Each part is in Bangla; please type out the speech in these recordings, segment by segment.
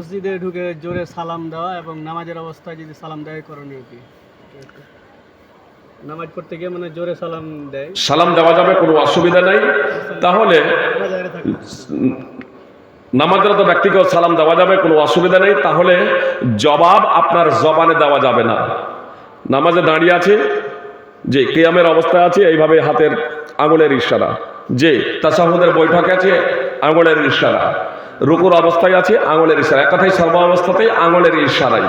মসজিদে ঢুকে জোরে সালাম দেওয়া এবং নামাজের অবস্থায় যদি সালাম দেয়, করণীয় কি? নামাজ পড়তে গিয়ে মানে জোরে সালাম দেয়। সালাম দেওয়া যাবে, কোনো অসুবিধা নাই। তাহলে নামাজরত ব্যক্তিকেও সালাম দেওয়া যাবে, কোনো অসুবিধা নেই। তাহলে জবাব আপনার জবানে দেওয়া যাবে না। নামাজে দাঁড়িয়ে আছে, যে কেয়ামের অবস্থায় আছে, এইভাবে হাতের আঙুলের ইশারা। যে তাসাহুদের বৈঠকে আছে, আঙুলের ইশারা। রুকুর অবস্থায় আছে আঙুলের ইশারা এক কথায় সর্ব অবস্থাতেই আঙুলের ইশারাই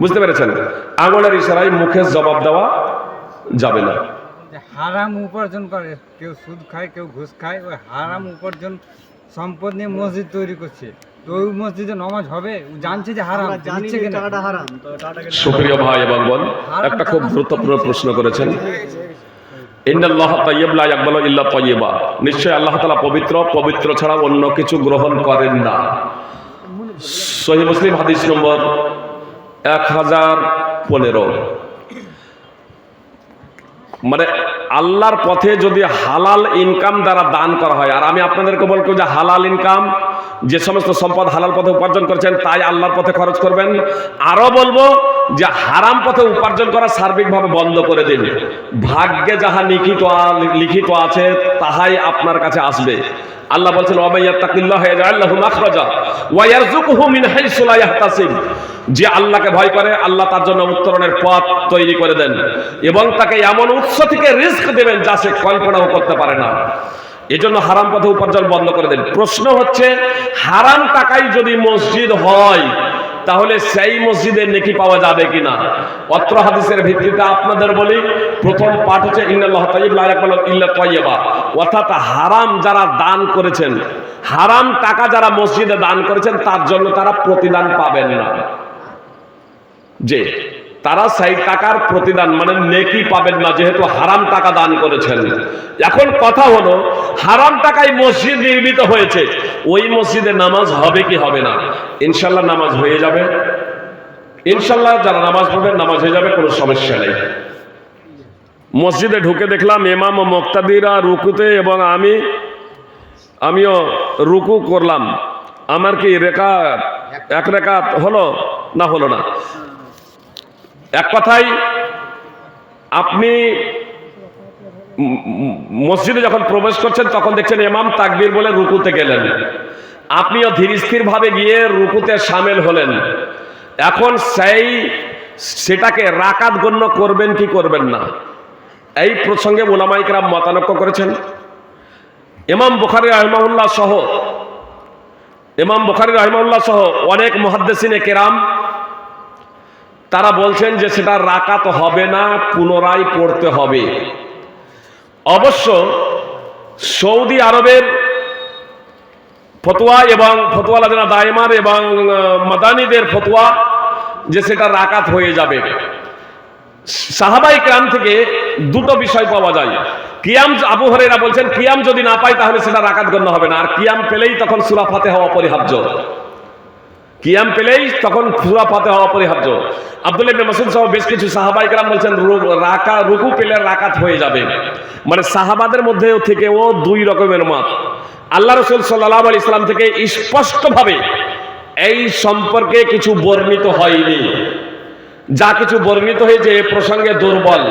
বুঝতে পেরেছেন? আঙুলের ইশারায় মুখে জবাব দেওয়া যাবে না। যে হারাম উপার্জন করে কেউ সুদ খায় কেউ ঘুষ খায় ওই হারাম উপার্জন সম্পদ নিয়ে মসজিদ তৈরি করছে। তো ওই মসজিদে নমাজ হবে? ও জানছে যে হারাম আমরা জানি দিচ্ছে টাকাটা হারাম সুপ্রিয় ভাই এবং বোন একটা খুব গুরুত্বপূর্ণ প্রশ্ন করেছেন। ইন্নাল্লাহ তাইয়্যিব লা ইয়াকবালু ইল্লা তাইয়্যিবা। নিশ্চয় আল্লাহ তাআলা পবিত্র পবিত্র ছাড়া অন্য কিছু গ্রহণ করেন না। সহিহ মুসলিম হাদিস নম্বর এক হাজার পনেরো। মানে আল্লাহর পথে যদি হালাল ইনকাম দ্বারা দান করা হয়, আর আমি আপনাদেরকে বলব যে হালাল ইনকাম যে সমস্ত সম্পদ হালাল পথে উপার্জন করেছেন, তাই আল্লাহর পথে খরচ করবেন। আরও বলব যে হারাম পথে উপার্জন করা সার্বিকভাবে বন্ধ করে দিন। ভাগ্যে যাহা লিখিত লিখিত আছে, তাহাই আপনার কাছে আসবে। আল্লাহ বলছেন যে আল্লাহকে ভয় করে, আল্লাহ তার জন্য উত্তরণের পথ তৈরি করে দেন এবং তাকে এমন উৎস থেকে রিস্ক দেবেন যা সে কল্পনাও করতে পারে না। এজন্য হারাম পথে উপার্জন বন্ধ করে দেন। প্রশ্ন হচ্ছে, হারাম টাকায় যদি মসজিদ হয়, তাহলে সেই মসজিদের নেকি পাওয়া যাবে কিনা? অত্র হাদিসের ভিত্তিতে আপনাদের বলি, প্রথম পাঠ হচ্ছে, ইন্নাল্লাহ তাইয়্যিব লা ইয়াকবালু ইল্লা তাইয়্যিবা। অর্থাৎ হারাম যারা দান করেছেন, হারাম টাকা যারা মসজিদে দান করেছেন, তার জন্য তারা প্রতিদান পাবেন না। যে তারা সেই টাকার প্রতিদান মানে নেকি পাবেন না, যেহেতু হারাম টাকা দান করেছেন। এখন কথা হলো, হারাম টাকায় মসজিদ নির্মিত হয়েছে, ওই মসজিদে নামাজ হবে কি হবে না? ইনশাল্লাহ নামাজ হয়ে যাবে। ইনশাল্লাহ যারা নামাজ পড়বেন, নামাজ হয়ে যাবে, কোনো সমস্যা নেই। মসজিদে ঢুকে দেখলাম এমাম ও মোক্তাদিরা রুকুতে এবং আমি, আমিও রুকু করলাম। আমার কি রেখা এক রেখাত হলো না হলো না? এক কথায়, আপনি মসজিদে যখন প্রবেশ করছেন, তখন দেখছেন এমাম তাকবীর বলে রুকুতে গেলেন। আপনিও ধীর স্থির ভাবে গিয়ে রুকুতে সামিল হলেন। এখন সেই, সেটাকে রাকাত গণ্য করবেন কি করবেন না? এই প্রসঙ্গে ওলামাইকরাম মতানক্য করেছেন। ইমাম বুখারি রহমাউল্লাহ সহ, ইমাম বুখারি রহমাউল্লাহ সহ অনেক মহাদ্দেসিনে কেরাম তারা বলছেন যে সেটা রাকাত হবে না, পুনরায় পড়তে হবে। অবশ্য সৌদি আরবের ফতোয়া এবং ফতোয়া লাদিনা দায়মার এবং মাদানিদের ফতোয়া যে সেটা রাকাত হয়ে যাবে। সাহাবাই ক্রাম থেকে দুটো বিষয় পাওয়া যায়। কিয়াম আবু হরেরা বলছেন, কিয়াম যদি না পাই তাহলে সেটা রাকাত গণ্য হবে না। আর কিয়াম পেলেই তখন সুরাফাতে হওয়া অপরিহার্য। কিয়াম পেলেই তখন সুরা পাতে হওয়া অপরিহার্য আব্দুল মাসুদ সহ বেশ কিছু সাহাবাই কালাম বলছেন রাকা, রুকু পেলে রাকাত হয়ে যাবে। মানে সাহাবাদের মধ্যে থেকে ও দুই রকমের মত। আল্লাহ রসুল সাল্লাহ আলি ইসলাম থেকে স্পষ্টভাবে এই সম্পর্কে কিছু বর্ণিত হয়নি। যা কিছু বর্ণিত হয়েছে এ প্রসঙ্গে দুর্বল।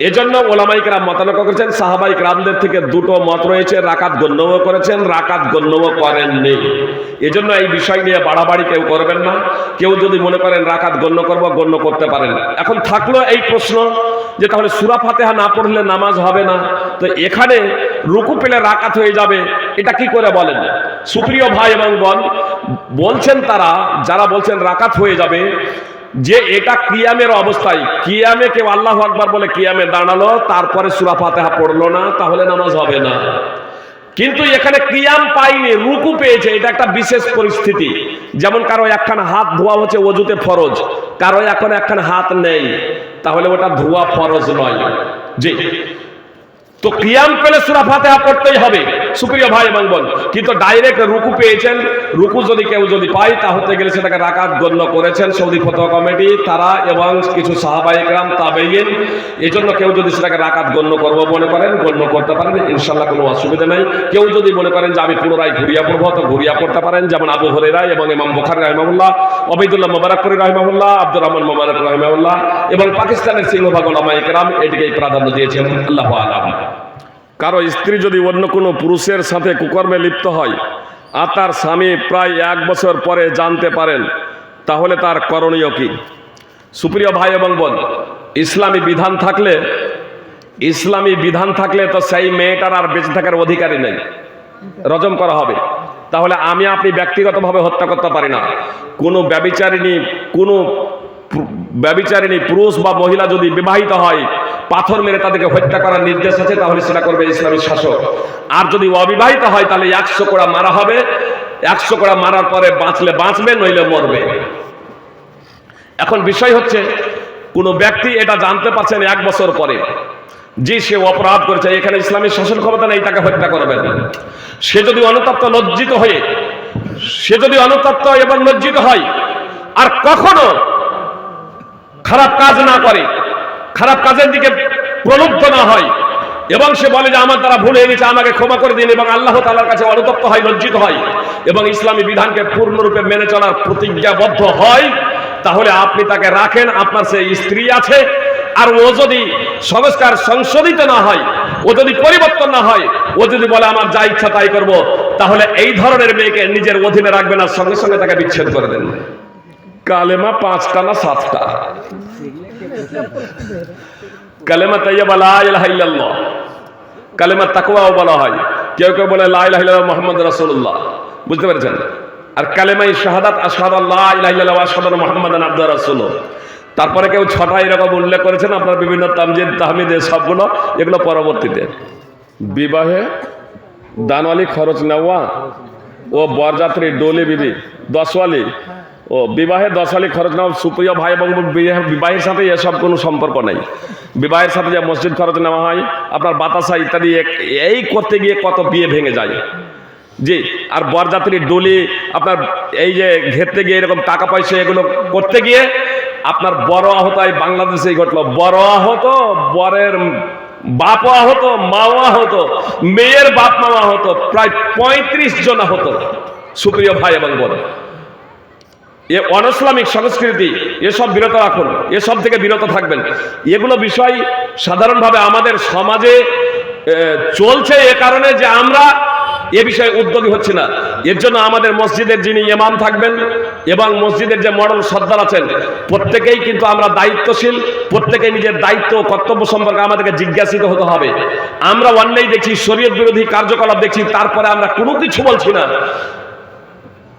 এজন্য ওলামাইকরা মতানক করেছেন, সাহাবাই রামদের থেকে দুটো মত রয়েছে, রাকাত গণ্যও করেছেন, রাকাত গণ্যও করেননি। এজন্য এই বিষয় নিয়ে বাড়াবাড়ি কেউ করবেন না। কেউ যদি মনে করেন রাকাত গণ্য করব, গণ্য করতে পারেন এখন থাকল এই প্রশ্ন যে তাহলে সুরা ফাতেহা না পড়লে নামাজ হবে না। তো এখানে রুকু পেলে রাকাত হয়ে যাবে, এটা কি করে বলেন? সুপ্রিয় ভাই এবং বোন, বলছেন তারা, যারা বলছেন রাকাত হয়ে যাবে যে এটা কিয়ামের অবস্থায়, কিয়ামে কেউ আল্লাহ আকবার বলে কিয়ামে দাঁড়াল, তারপরে সুরা ফাতেহা পড়ল না, তাহলে নামাজ হবে না। কিন্তু এখানে কিয়াম পাইনি রুকু পেয়েছে, এটা একটা বিশেষ পরিস্থিতি। যেমন কারও একখান হাত ধোয়া হচ্ছে অজুতে ফরজ, কারও এখন একখান হাত নেই, তাহলে ওটা ধোয়া ফরজ নয়। জি। তো কিয়াম পেলে সুরা ফাতেহা পড়তেই হবে। সুপ্রিয় ভাই এবং বোন, কিন্তু ডাইরেক্ট রুকু পেয়েছেন। রুকু যদি কেউ যদি পায় তা হতে গেলে সেটাকে রাকাত গণ্য করেছেন সৌদি ফতোয়া কমিটি, তারা এবং কিছু সাহাবাইকরাম তাবেইন এই জন্য কেউ যদি সেটাকে রাকাত গণ্য করব মনে করেন, গণ্য করতে পারেন ইনশাল্লাহ কোনো অসুবিধা নেই। কেউ যদি মনে করেন যে আমি পুনরায় ঘুরিয়া পড়ব, তো ঘুরিয়া পড়তে পারেন, যেমন আবু হরেরা এবং ইমাম বুখারি রহমাউল্লাহ অবৈদুল্লাহ মোবারকপুরি রহমাউল্লাহ আব্দুর রহমান মোবারক রহমাউল্লাহ এবং পাকিস্তানের সিংহভাগ ওলামা ইকরাম এটিকেই প্রাধান্য দিয়েছেন। আল্লাহ আলাম। কারও স্ত্রী যদি অন্য কোনো পুরুষের সাথে কুকর্মে লিপ্ত হয়, আর তার স্বামী প্রায় এক বছর পরে জানতে পারেন, তাহলে তার করণীয় কি? সুপ্রিয় ভাই এবং বোন, ইসলামী বিধান থাকলে, ইসলামী বিধান থাকলে তো সেই মেয়েটার আর বেঁচে থাকার অধিকারই নেই। রজম করা হবে। তাহলে আমি আপনি ব্যক্তিগতভাবে হত্যা করতে পারি না। কোনো ব্যবিচারিণী, কোনো ব্যভিচারিণী পুরুষ বা মহিলা যদি বিবাহিত হয় পাথর মেরে তাদেরকে হত্যা করার নির্দেশ আছে, তাহলে সেটা করবে ইসলামী শাসক। আর যদি অবিবাহিত হয়, তাহলে একশো কোড়া মারা হবে। একশো কোড়া মারার পরে বাঁচলে বাঁচবে, নইলে মরবে। এখন বিষয় হচ্ছে, কোনো ব্যক্তি এটা জানতে পারছেন এক বছর পরে। যে সে অপরাধ করেছে, এখানে ইসলামী শাসন ক্ষমতা নেই, তাকে হত্যা করবেন। সে যদি অনুতপ্ত, লজ্জিত হয়ে, সে যদি অনুতপ্ত এবং লজ্জিত হয়, আর কখনো খারাপ কাজ না করে খারাপ কাজের দিকে প্রলুব্ধ না হয়। এবং সে বলে যে, আমার তারা ভুল গেছে, আমাকে ক্ষমা করে দিন এবং আল্লাহ তালার কাছে অনুতপ্ত হয়, লজ্জিত হয়। এবং ইসলামী বিধানকে পূর্ণরূপে মেনে চলার প্রতিজ্ঞাবদ্ধ হয়। তাহলে আপনি তাকে রাখেন, আপনার সে স্ত্রী আছে। আর ও যদি সংস্কার সংশোধিত না হয়, ও যদি পরিবর্তন না হয়, ও যদি বলে, আমার যা ইচ্ছা তাই করব, তাহলে এই ধরনের মেয়েকে নিজের অধীনে রাখবেন আর সঙ্গে সঙ্গে তাকে বিচ্ছেদ করে দেন। কালেমা পাঁচটা না সাতটা? কালেমা তাইয়াবা লা ইলাহা ইল্লাল্লাহ। কালেমা তাকওয়াও বলা হয়। কেউ কেউ বলে, লা ইলাহা ইল্লাল্লাহ মুহাম্মদ রাসূলুল্লাহ। বুঝতে পেরেছেন? আর কালেমাই শাহাদাত, আশহাদু আল্লা ইলাহা ইল্লাল্লাহ ওয়া আশহাদু আন্না মুহাম্মাদান আবদুহু রাসূল তারপরে কেউ ছটা এরকম উল্লেখ করেছেন, আপনার বিভিন্ন তামজিদ, তাহমিদ এ সবগুলো, এগুলো পরবর্তীতে। বিবাহে দানওয়ালি খরচ নেওয়া ও বরযাত্রী, ডোলি বিবি দশওয়ালি ও বিবাহে দশওয়ালি খরচ নেওয়া সুপ্রিয় ভাই এবং বিবাহ- বিবাহের সাথে এসব কোনো সম্পর্ক নেই। বিবাহের সাথে যে মসজিদ খরচ নেওয়া হয়, আপনার বাতাসা ইত্যাদি এই করতে গিয়ে কত বিয়ে ভেঙে যায়। জি, আর বরযাত্রী ডলি, আপনার এই যে ঘেরতে গিয়ে এরকম টাকা পয়সা এগুলো করতে গিয়ে আপনার বড় আহত হয় বাংলাদেশেই ঘটলো। বড় আহত, বরের বাপ আহত, মাও আহত, মেয়ের বাপ মা আহত, প্রায় পঁয়ত্রিশ জন আহত, সুপ্রিয় ভাই এবং বোন। এ অনইসলামিক সংস্কৃতি, এসব বিরত রাখুন, এসব থেকে বিরত থাকবেন। এগুলো বিষয় সাধারণভাবে আমাদের সমাজে চলছে এ কারণে যে আমরা এ বিষয়ে উদ্যোগী হচ্ছে না। এর জন্য আমাদের মসজিদের যিনি ইমাম থাকবেন এবং মসজিদের যে মডেল সর্দার আছেন, প্রত্যেকেই কিন্তু আমরা দায়িত্বশীল, প্রত্যেকেই নিজের দায়িত্ব কর্তব্য সম্পর্কে আমাদেরকে জিজ্ঞাসিত হতে হবে। আমরা অন্যায় দেখছি, শরীয়ত বিরোধী কার্যকলাপ দেখছি, তারপরে আমরা কোনো কিছু বলছি না।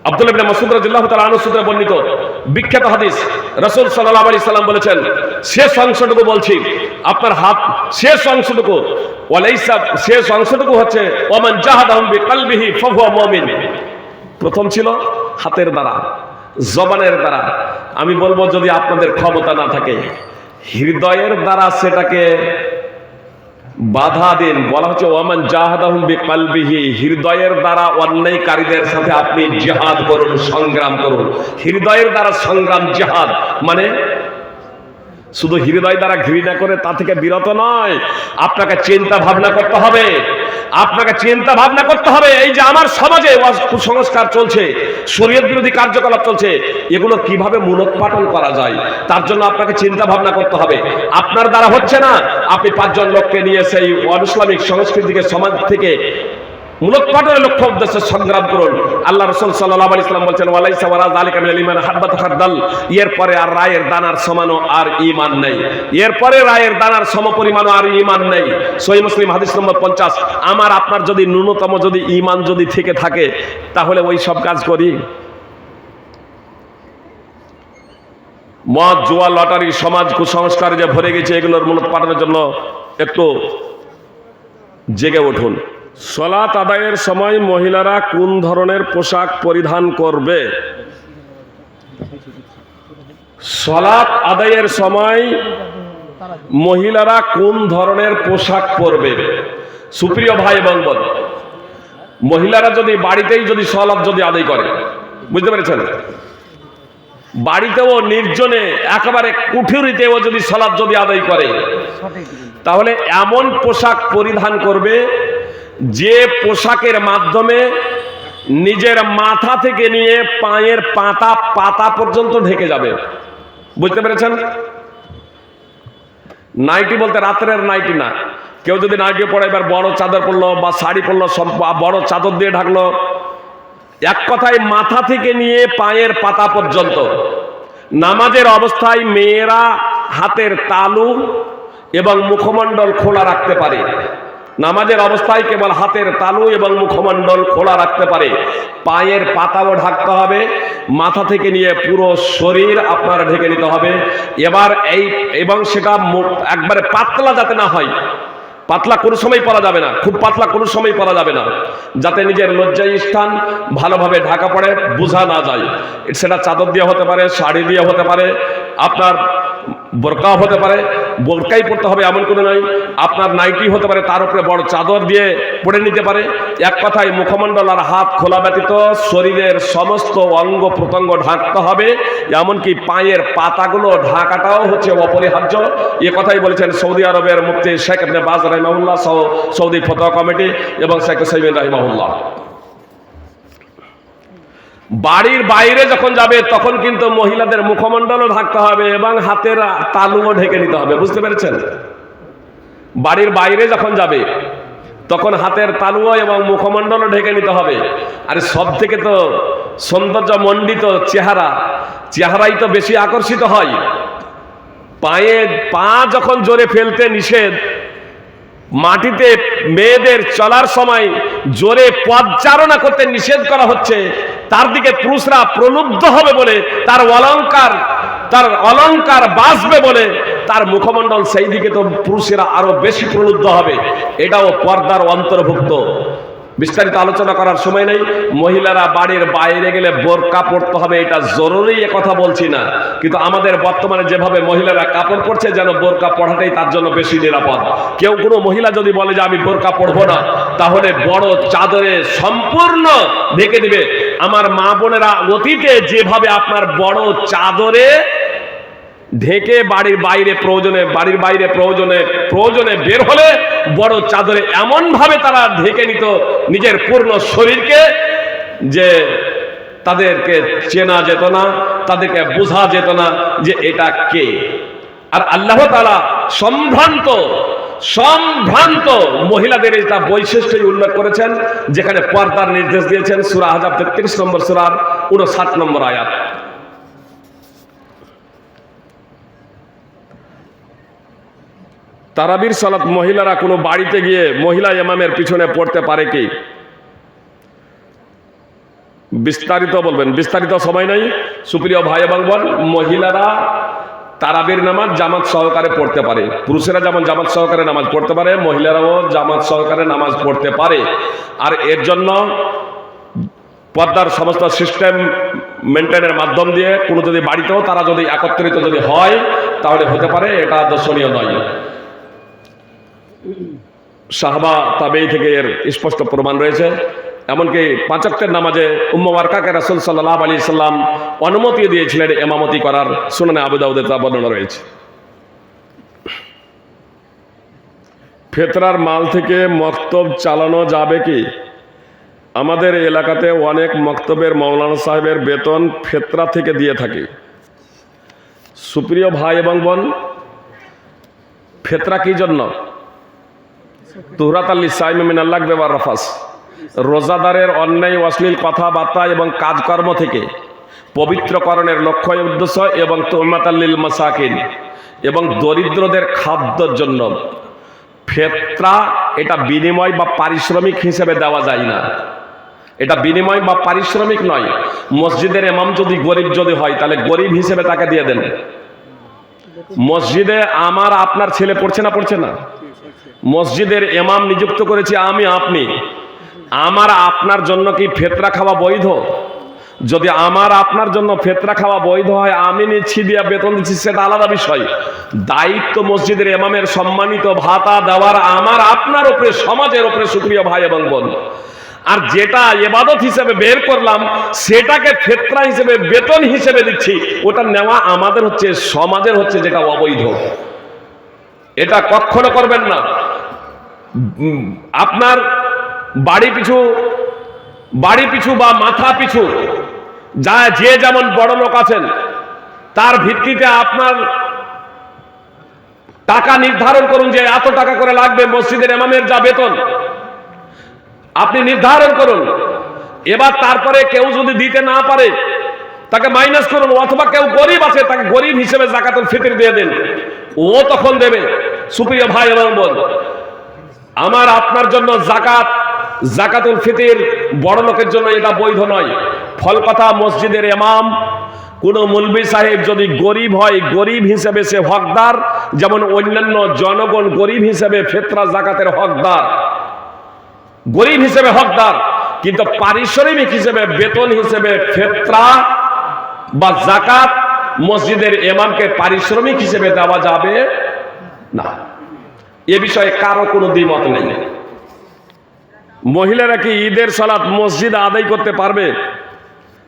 আব্দুল ইবনে মাসউদ রাদিয়াল্লাহু তাআলা আনহু সূত্রে বর্ণিত, বিখ্যাত হাদিস, রাসূল সাল্লাল্লাহু আলাইহি সাল্লাম বলেছেন, শেষ অংশটুকু বলছি, আপনার হাত শেষ অংশটুকু ওয়ালাইসা শেষ অংশটুকু হচ্ছে ওমান জাহাদাহুম বিকলবিহি ফাহুয়া মুমিন। প্রথম ছিল হাতের দ্বারা, জবানের দ্বারা। আমি বলব যদি আপনাদের ক্ষমতা না থাকে, হৃদয়ের দ্বারা সেটাকে বাধা দেন। বলা হচ্ছে ওমান জাহাদাহুম বিকালবিহি, হৃদয়ের দ্বারা অন্যায়কারীদের সাথে আপনি জিহাদ করুন, সংগ্রাম করুন। হৃদয়ের দ্বারা সংগ্রাম জিহাদ মানে শুধু হৃদয় দ্বারা ঘৃণা করে তা থেকে বিরত নয়, আপনাকে চিন্তা ভাবনা করতে হবে। আপনাকে চিন্তা ভাবনা করতে হবে, এই যে আমার সমাজে কুসংস্কার চলছে, শরীয়ত বিরোধী কার্যকলাপ চলছে, এগুলো কীভাবে মূলোৎপাটন করা যায়? তার জন্য আপনাকে চিন্তা ভাবনা করতে হবে। আপনার দ্বারা হচ্ছে না, আপনি পাঁচজন লোককে নিয়ে সেই অনুসলামিক সংস্কৃতিকে সমাজ থেকে মূলোৎপাটনের লক্ষ্য উদ্দেশ্যে সংগ্রাম করুন। আল্লাহ রসুল সাল্লাহ আলি ইসলাম বলছেন, ওয়ালাইসা ওয়ালা যালিকা মিনাল ঈমান হাব্বাত খারদাল এরপরে আর রায়ের দানার সমানও আর ইমান নেই। এরপরে রায়ের দানার সমপরিমাণও আর ইমান নেই। সহি মুসলিম হাদিস নম্বর পঞ্চাশ, আমার, আপনার যদি ন্যূনতম যদি ইমান যদি থেকে থাকে, তাহলে ওই সব কাজ করি। মদ, জুয়া, লটারি, সমাজ, কুসংস্কার যে ভরে গেছে, এগুলোর মূলোৎপাটনের জন্য একটু জেগে উঠুন। সলাত আদায়ের সময় মহিলারা কোন ধরনের পোশাক পরিধান করবে? সলাত আদায়ের সময় মহিলারা কোন ধরনের পোশাক পরবে? সুপ্রিয় ভাই এবং বোন মহিলারা যদি বাড়িতেই যদি সলাপ যদি আদায় করে, বুঝতে পেরেছেন? বাড়িতেও নির্জনে একেবারে কুঠুরিতেও যদি সলাপ যদি আদায় করে, তাহলে এমন পোশাক পরিধান করবে যে পোশাকের মাধ্যমে নিজের মাথা থেকে নিয়ে পায়ের পাতা পাতা পর্যন্ত ঢেকে যাবে। বুঝতে পেরেছেন? নাইটি বলতে রাত্রের নাইটি না। কেউ যদি নাইটি পরে এবার বড় চাদর পরলো বা শাড়ি পরলো, সব বড় চাদর দিয়ে ঢাকলো, এক কথায় মাথা থেকে নিয়ে পায়ের পাতা পর্যন্ত। নামাজের অবস্থায় মেয়েরা হাতের তালু এবং মুখমণ্ডল খোলা রাখতে পারে। নামাজের অবস্থায় কেবল হাতের তালু এবং মুখমণ্ডল খোলা রাখতে পারে। পায়ের পাতাও ঢাকতে হবে। মাথা থেকে নিয়ে পুরো শরীর আপনার ঢেকে নিতে হবে। এবার এই, এবং সেটা একবারে পাতলা যাতে না হয়। পাতলা কোনো সময় পরা যাবে না। খুব পাতলা কোনো সময় পরা যাবে না। যাতে নিজের লজ্জায় স্থান ভালোভাবে ঢাকা পড়ে, বোঝা না যায়। সেটা চাদর দিয়ে হতে পারে, শাড়ি দিয়ে হতে পারে। আপনার বোরকাও হতে পারে, বোরকাই পড়তে হবে এমন কোনো নয়। আপনার নাইটি হতে পারে, তার উপরে বড় চাদর দিয়ে পড়ে নিতে পারে। এক কথায় মুখমণ্ডল আর হাত খোলা ব্যতীত শরীরের সমস্ত অঙ্গ প্রত্যঙ্গ ঢাকতে হবে, এমনকি পায়ের পাতাগুলো ঢাকাটাও হচ্ছে অপরিহার্য। এ কথাই বলেছেন সৌদি আরবের মুফতি শেখ আবনে বাজ রাহিমাহুল্লাহ, সহ সৌদি ফতোয়া কমিটি এবং শেখ সাইমিন রাহিমাহুল্লাহ। বাড়ির বাইরে যখন যাবে, তখন কিন্তু মহিলাদের মুখমণ্ডলও ঢাকতে হবে এবং হাতের তালুও ঢেকে নিতে হবে। বুঝতে পেরেছেন? বাড়ির বাইরে যখন যাবে, তখন হাতের তালুও এবং মুখমণ্ডলও ঢেকে নিতে হবে। আর সব থেকে তো সৌন্দর্য মণ্ডিত চেহারা, চেহারাই তো বেশি আকর্ষিত হয়। পায়ে পা যখন জোরে ফেলতে নিষেধ, মাটিতে মেয়েদের চলার সময় জোরে পদচারণা করতে নিষেধ করা হচ্ছে। তার দিকে পুরুষরা প্রলুব্ধ হবে বলে, তার অলংকার তার অলঙ্কার বাঁচবে বলে, তার মুখমণ্ডল সেই দিকে তো পুরুষেরা আরও বেশি প্রলুব্ধ হবে। এটাও পর্দার অন্তর্ভুক্ত। বিস্তারিত আলোচনা করার সময় নেই। মহিলারা বাড়ির বাইরে গেলে বোরকা পড়তে হবে, এটা জরুরি কথা বলছি না। কিন্তু আমাদের বর্তমানে যেভাবে মহিলারা কাপড় পরছে, যেন বোরকা পড়াটাই তার জন্য বেশি নিরাপদ। কেউ কোনো মহিলা যদি বলে যে আমি বোরকা পড়ব না তাহলে বড় চাদরে সম্পূর্ণ ঢেকে দিবে। আমার মা বোনেরা অতীতে যেভাবে আপনার বড় চাদরে ঢেকে বাড়ির বাইরে প্রয়োজনে, বাড়ির বাইরে প্রয়োজনে প্রয়োজনে বের হলে বড় চাদরে এমন ভাবে তারা ঢেকে নিত নিজের পূর্ণ শরীরকে যে তাদেরকে চেনা যেত না, তাদেরকে বোঝা যেত না যে এটা কে। আর আল্লাহ তালা সম্ভ্রান্ত সম্ভ্রান্ত মহিলাদের এটা বৈশিষ্ট্যই উল্লেখ করেছেন, যেখানে পর্দার নির্দেশ দিয়েছেন সুরা হাজার তেত্রিশ নম্বর সুরার উনষাট নম্বর আয়াত। তারাবির সালাত মহিলারা কোনো বাড়িতে গিয়ে মহিলা ইমামের পিছনে পড়তে পারে কি? বিস্তারিত বলবেন, বিস্তারিত সময় নাই। সুপ্রিয় ভাই এবং বোন, মহিলারা তারাবির নামাজ জামাত সহকারে পড়তে পারে। পুরুষেরা যেমন জামাত সহকারে নামাজ পড়তে পারে, মহিলারাও জামাত সহকারে নামাজ পড়তে পারে। আর এর জন্য পর্দার সমস্ত সিস্টেম মেনটেনের মাধ্যম দিয়ে কোনো যদি বাড়িতেও তারা যদি একত্রিত যদি হয়, তাহলে হতে পারে, এটা দর্শনীয় নয়। সাহবা তাবেই থেকে এর স্পষ্ট প্রমাণ রয়েছে। এমনকি পাঁচকের নামাজে উম্মারকাকে রাসুল সাল্লাহ আলী সাল্লাম অনুমতি দিয়েছিলেন এমামতি করার। শুনানে আবুদাউদের তা বর্ণনা রয়েছে। ফেতরার মাল থেকে মক্তব চালানো যাবে কি? আমাদের এলাকাতে অনেক মক্তবের মৌলানা সাহেবের বেতন ফেতরা থেকে দিয়ে থাকে। সুপ্রিয় ভাই এবং বোন, ফেতরা কি জন্য? তুহরাত আল্লি সাইমিন আল্লাহ বেবার রফাস রোজাদারের অন্যায়, অশ্লীল কথাবার্তা এবং কাজকর্ম থেকে পবিত্রকরণের লক্ষ্য উদ্দেশ্য এবং তোহমাত আল্লিল মাসাকিন এবং দরিদ্রদের খাদ্যর জন্য। ফেত্রা এটা বিনিময় বা পারিশ্রমিক হিসেবে দেওয়া যায় না। এটা বিনিময় বা পারিশ্রমিক নয়। মসজিদের এমাম যদি গরিব যদি হয়, তাহলে গরিব হিসেবে তাকে দিয়ে দেন। মসজিদে আমার আপনার ছেলে পড়ছে না পড়ছে না? মসজিদের এমাম নিযুক্ত করেছি আমি, আপনি। আমার আপনার জন্য কি ফেতরা খাওয়া বৈধ? যদি আমার আপনার জন্য ফেতরা খাওয়া বৈধ হয়, আমি নিচ্ছি দিয়া বেতন দিচ্ছি, সেটা আলাদা বিষয়। দায়িত্ব মসজিদের এমামের সম্মানিত ভাতা দেওয়ার আমার আপনার উপরে, সমাজের উপরে সুপ্রিয় ভাই এবং বোন। আর যেটা এবাদত হিসেবে বের করলাম, সেটাকে ফেতরা হিসেবে, বেতন হিসেবে দিচ্ছি, ওটা নেওয়া আমাদের হচ্ছে, সমাজের হচ্ছে যেটা অবৈধ। এটা কখনো করবেন না। আপনার বাড়ি পিছু বাড়ি পিছু বা মাথা পিছু, যা যে যেমন বড় লোক আছেন, তার ভিত্তিতে আপনার টাকা নির্ধারণ করুন যে এত টাকা করে লাগবে মসজিদের এমামের যা বেতন। আপনি নির্ধারণ করুন। এবার তারপরে কেউ যদি দিতে না পারে, তাকে মাইনাস করুন, অথবা কেউ গরিব আছে, তাকে গরিব হিসেবে জাকাতুল ফিতর দিয়ে দেন। ও তখন দেবে, সুপ্রিয় ভাই এবং বোন, আমার আপনার জন্য জাকাত জাকাতুল ফিতির বড় লোকের জন্য এটা বৈধ নয়। ফল কথা মসজিদের এমাম কোন মুলবি সাহেব যদি গরিব হয়, গরিব হিসেবে সে হকদার, যেমন অন্যান্য জনগণ গরিব হিসেবে ফেতরা জাকাতের হকদার। গরিব হিসেবে হকদার, কিন্তু পারিশ্রমিক হিসেবে, বেতন হিসেবে ফেতরা বা জাকাত মসজিদের এমামকে পারিশ্রমিক হিসেবে দেওয়া যাবে না। এ বিষয়ে কারও কোনো দ্বিমত নেই। মহিলারা কি ঈদের সালাত মসজিদ আদায় করতে পারবে?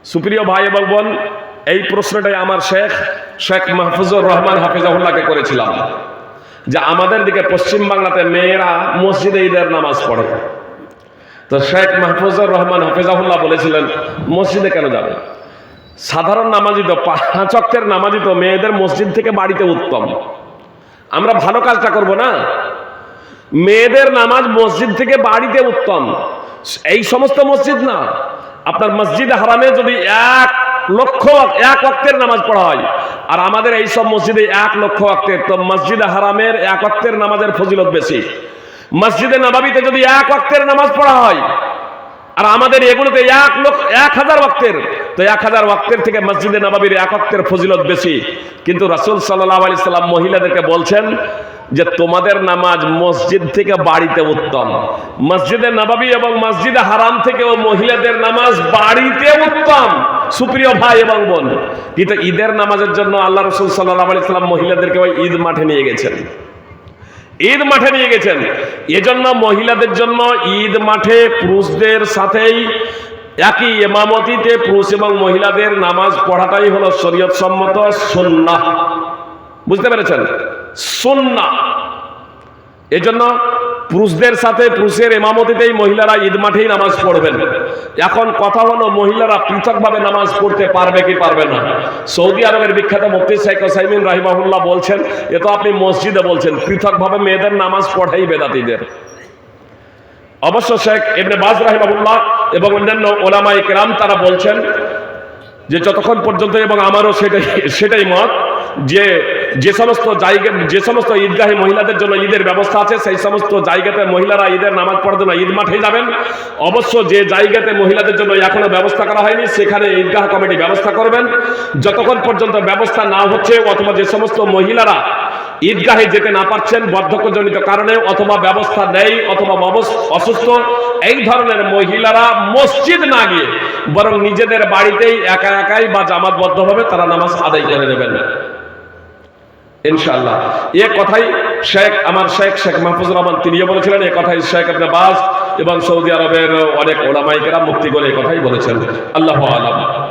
সুপ্রিয় ভাই এবং বোন, এই প্রশ্নটাই আমার শেখ শেখ মাহফুজুর রহমান হাফিজাহুল্লাহকে করেছিলাম। যে আমাদের দিকে পশ্চিম বাংলাতে মেয়েরা মসজিদে ঈদের নামাজ পড়ে। তো শেখ মাহফুজুর রহমান হাফিজাহুল্লাহ বলেছিলেন, মসজিদে কেন যাবে? সাধারণ নামাজি তো, পাঁচ অক্টের নামাজি তো মেয়েদের মসজিদ থেকে বাড়িতে উত্তম। আমরা ভালো কাজটা করব না? মেয়েদের নামাজ মসজিদ থেকে বাড়িতে উত্তম। এই সমস্ত মসজিদ না। আপনার মসজিদ হারামে যদি এক লক্ষ, এক অক্টের নামাজ পড়া হয়, আর আমাদের এই সব মসজিদে এক লক্ষ অক্টের তো মসজিদ হারামের এক অক্টের নামাজের ফজিলত বেশি। মসজিদে নবাবিতে যদি এক অক্টের নামাজ পড়া হয়, আর আমাদের এগুলোতে এক লক্ষ, এক হাজার ওয়াক্তের, তো এক হাজার ওয়াক্তের থেকে মসজিদে নবাবির এক ওয়াক্তের ফজিলত বেশি। কিন্তু রাসূল সাল্লাল্লাহু আলাইহি সাল্লাম মহিলাদেরকে বলছেন যে তোমাদের নামাজ মসজিদ থেকে বাড়িতে উত্তম। মসজিদে নবাবী এবং মসজিদে হারাম থেকেও মহিলাদের নামাজ বাড়িতে উত্তম। সুপ্রিয় ভাই এবং বোন, কিন্তু ঈদের নামাজের জন্য আল্লাহ রসুল সাল্লাহ আলি সাল্লাম মহিলাদেরকে ঈদ মাঠে নিয়ে গেছেন। ঈদ মাঠে নিয়ে গেছেন। এজন্য মহিলাদের জন্য ঈদ মাঠে পুরুষদের সাথেই একই এমামতিতে পুরুষ এবং মহিলাদের নামাজ পড়াটাই হলো শরীয়ত সম্মত সুন্নাহ। বুঝতে পেরেছেন? সুন্নাহ। এজন্য পুরুষদের সাথে পুরুষের এমামতিতেই মহিলারা ঈদ মাঠেই নামাজ পড়বেন। এখন কথা হলো, মহিলারা পৃথকভাবে নামাজ পড়তে পারবে কি পারবে না? সৌদি আরবের বিখ্যাত মুফতি শেখ সাইমিন রাহিমাহুল্লাহ বলছেন, এ তো আপনি মসজিদে বলছেন, পৃথকভাবে মেয়েদের নামাজ পড়াই বেদাতিদের। অবশ্য শেখ এমনি বাজ রাহিমাহুল্লাহ এবং অন্যান্য ওলামাই কেরাম তারা বলছেন যে, যতক্ষণ পর্যন্ত এবং আমারও সেটাই সেটাই মত যে যে সমস্ত জায়গা যে সমস্ত ঈদগাহে মহিলাদের জন্য ঈদের ব্যবস্থা আছে, সেই সমস্ত জায়গাতে মহিলারা ঈদের নামাজ পড়ার জন্য ঈদ মাঠে যাবেন। অবশ্য যে জায়গাতে মহিলাদের জন্য এখনও ব্যবস্থা করা হয়নি, সেখানে ঈদগাহ কমিটি ব্যবস্থা করবেন। যতক্ষণ পর্যন্ত ব্যবস্থা না হচ্ছে, অথবা যে সমস্ত মহিলারা ঈদগাহে যেতে না পারছেন বার্ধক্যজনিত কারণে অথবা ব্যবস্থা নেই, অথবা অসুস্থ, এই ধরনের মহিলারা মসজিদ না গিয়ে বরং নিজেদের বাড়িতেই একা একাই বা জামাতবদ্ধভাবে তারা নামাজ আদায় করে নেবেন। ইনশাআল্লাহ। এ কথাই শেখ, আমার শেখ শেখ মাহফুজুর রহমান, তিনিও বলেছিলেন, এ কথাই শেখ আপনি বাস এবং সৌদি আরবের অনেক ওলামাইকেরা মুক্তি করে এ কথাই বলেছেন। আল্লাহ আলম।